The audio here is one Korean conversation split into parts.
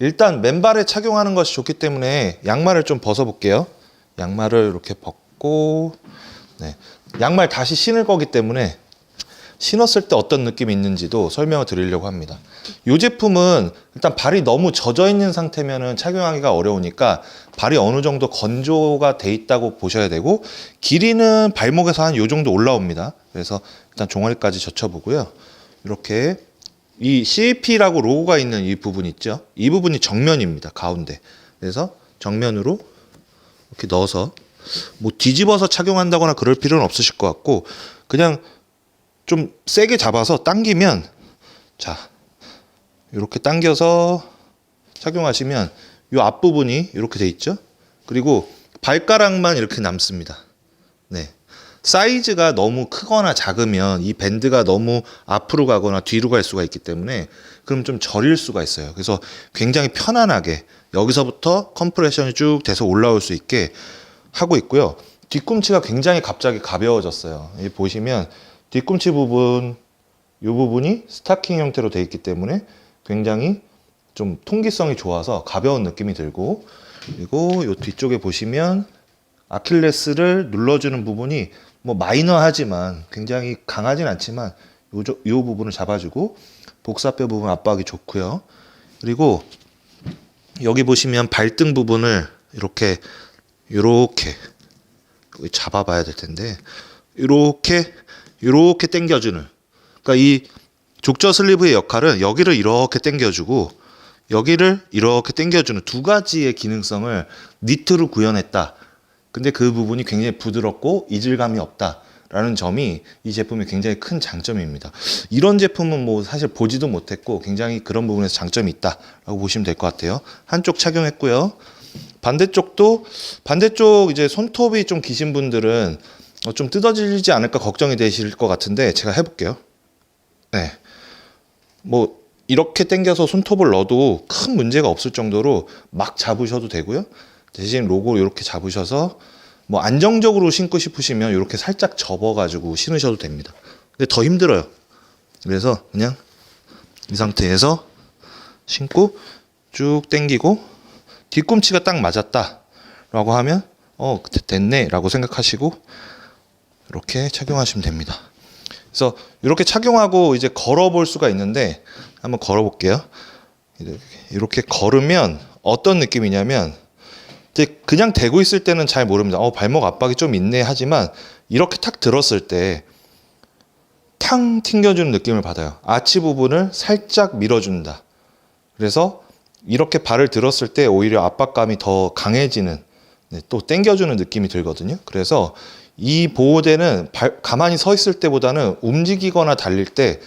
일단 맨발에 착용하는 것이 좋기 때문에 양말을 좀 벗어볼게요. 양말을 이렇게 벗고, 네. 양말 다시 신을 거기 때문에 신었을 때 어떤 느낌이 있는지도 설명을 드리려고 합니다. 이 제품은 일단 발이 너무 젖어 있는 상태면은 착용하기가 어려우니까 발이 어느 정도 건조가 돼 있다고 보셔야 되고 길이는 발목에서 한 요 정도 올라옵니다. 그래서 일단 종아리까지 젖혀보고요. 이렇게 이 CAP라고 로고가 있는 이 부분 있죠? 이 부분이 정면입니다. 가운데. 그래서 정면으로 이렇게 넣어서 뭐 뒤집어서 착용한다거나 그럴 필요는 없으실 것 같고 그냥 좀 세게 잡아서 당기면 자 이렇게 당겨서 착용하시면 이 앞부분이 이렇게 돼 있죠 그리고 발가락만 이렇게 남습니다 네 사이즈가 너무 크거나 작으면 이 밴드가 너무 앞으로 가거나 뒤로 갈 수가 있기 때문에 그럼 좀 저릴 수가 있어요. 그래서 굉장히 편안하게 여기서부터 컴프레션이 쭉 돼서 올라올 수 있게 하고 있고요. 뒤꿈치가 굉장히 갑자기 가벼워졌어요. 여기 보시면 뒤꿈치 부분 이 부분이 스타킹 형태로 되어 있기 때문에 굉장히 좀 통기성이 좋아서 가벼운 느낌이 들고 그리고 이 뒤쪽에 보시면 아킬레스를 눌러주는 부분이 뭐 마이너하지만 굉장히 강하진 않지만 요, 저- 요 부분을 잡아주고 복사뼈 부분 압박이 좋고요. 그리고 여기 보시면 발등 부분을 이렇게 여기 잡아봐야 될 텐데 이렇게 이렇게 당겨주는 그러니까 이 족저 슬리브의 역할은 여기를 이렇게 당겨주고 여기를 이렇게 당겨주는 두 가지의 기능성을 니트로 구현했다. 근데 그 부분이 굉장히 부드럽고 이질감이 없다 라는 점이 이 제품의 굉장히 큰 장점입니다. 이런 제품은 뭐 사실 보지도 못했고 굉장히 그런 부분에서 장점이 있다라고 보시면 될 것 같아요. 한쪽 착용했고요. 반대쪽도 반대쪽 이제 손톱이 좀 기신 분들은 어, 좀 뜯어지지 않을까 걱정이 되실 것 같은데 제가 해볼게요. 네. 뭐 이렇게 당겨서 손톱을 넣어도 큰 문제가 없을 정도로 막 잡으셔도 되고요. 대신 로고 이렇게 잡으셔서 뭐 안정적으로 신고 싶으시면 이렇게 살짝 접어가지고 신으셔도 됩니다. 근데 더 힘들어요. 그래서 그냥 이 상태에서 신고 쭉 당기고 뒤꿈치가 딱 맞았다 라고 하면 어 됐네 라고 생각하시고 이렇게 착용하시면 됩니다. 그래서 이렇게 착용하고 이제 걸어볼 수가 있는데 한번 걸어볼게요. 이렇게 걸으면 어떤 느낌이냐면 이제 그냥 대고 있을 때는 잘 모릅니다. 어 발목 압박이 좀 있네 하지만 이렇게 탁 들었을 때 탕 튕겨주는 느낌을 받아요. 아치 부분을 살짝 밀어준다. 그래서 이렇게 발을 들었을 때 오히려 압박감이 더 강해지는 네, 또 당겨주는 느낌이 들거든요. 그래서 이 보호대는 발- 가만히 서 있을 때보다는 움직이거나 달릴 때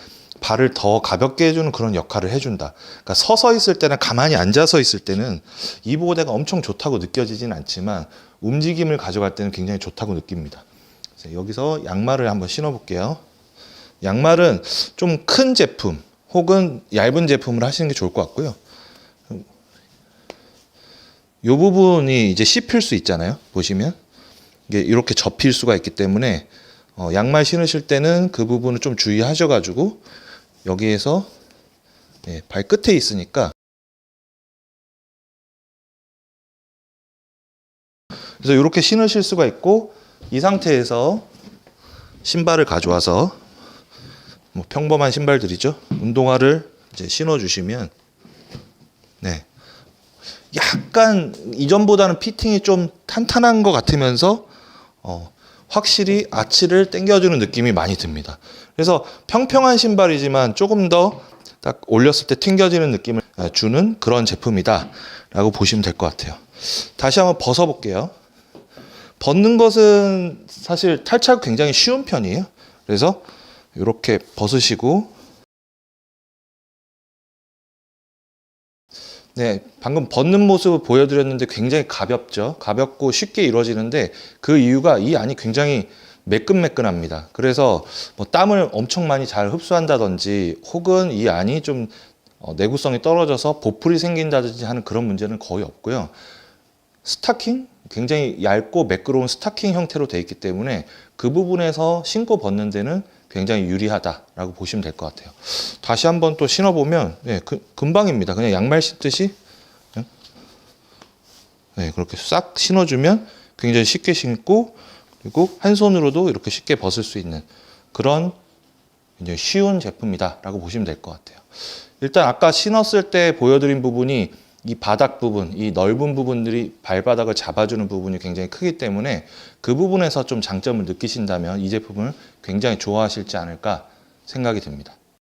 발을 더 가볍게 해주는 그런 역할을 해준다. 그러니까 서서 있을 때는 가만히 앉아서 있을 때는 이 보호대가 엄청 좋다고 느껴지진 않지만 움직임을 가져갈 때는 굉장히 좋다고 느낍니다. 여기서 양말을 한번 신어볼게요. 양말은 좀 큰 제품 혹은 얇은 제품을 하시는 게 좋을 것 같고요. 이 부분이 이제 씹힐 수 있잖아요. 보시면 이게 이렇게 접힐 수가 있기 때문에 어, 양말 신으실 때는 그 부분을 좀 주의하셔가지고 여기에서 예, 발 끝에 있으니까 그래서 이렇게 신으실 수가 있고 이 상태에서 신발을 가져와서 뭐 평범한 신발들이죠. 운동화를 이제 신어 주시면 네. 약간 이전보다는 피팅이 좀 탄탄한 것 같으면서 어, 확실히 아치를 당겨주는 느낌이 많이 듭니다. 그래서 평평한 신발이지만 조금 더 딱 올렸을 때 튕겨지는 느낌을 아, 주는 그런 제품이다라고 보시면 될 것 같아요. 다시 한번 벗어볼게요. 벗는 것은 사실 탈착 굉장히 쉬운 편이에요. 그래서 이렇게 벗으시고 네, 방금 벗는 모습을 보여드렸는데 굉장히 가볍죠. 가볍고 쉽게 이루어지는데 그 이유가 이 안이 굉장히 매끈매끈합니다. 그래서 뭐 땀을 엄청 많이 잘 흡수한다든지 혹은 이 안이 좀 어, 내구성이 떨어져서 보풀이 생긴다든지 하는 그런 문제는 거의 없고요. 스타킹 굉장히 얇고 매끄러운 스타킹 형태로 되어 있기 때문에 그 부분에서 신고 벗는 데는 굉장히 유리하다라고 보시면 될 것 같아요. 다시 한번 또 신어보면 네, 그- 금방입니다. 그냥 양말 신듯이 네, 그렇게 싹 신어주면 굉장히 쉽게 신고 그리고 한 손으로도 이렇게 쉽게 벗을 수 있는 그런 굉장히 쉬운 제품이다라고 보시면 될 것 같아요. 일단 아까 신었을 때 보여드린 부분이 이 바닥 부분, 이 넓은 부분들이 발바닥을 잡아주는 부분이 굉장히 크기 때문에 그 부분에서 좀 장점을 느끼신다면 이 제품을 굉장히 좋아하실지 않을까 생각이 듭니다.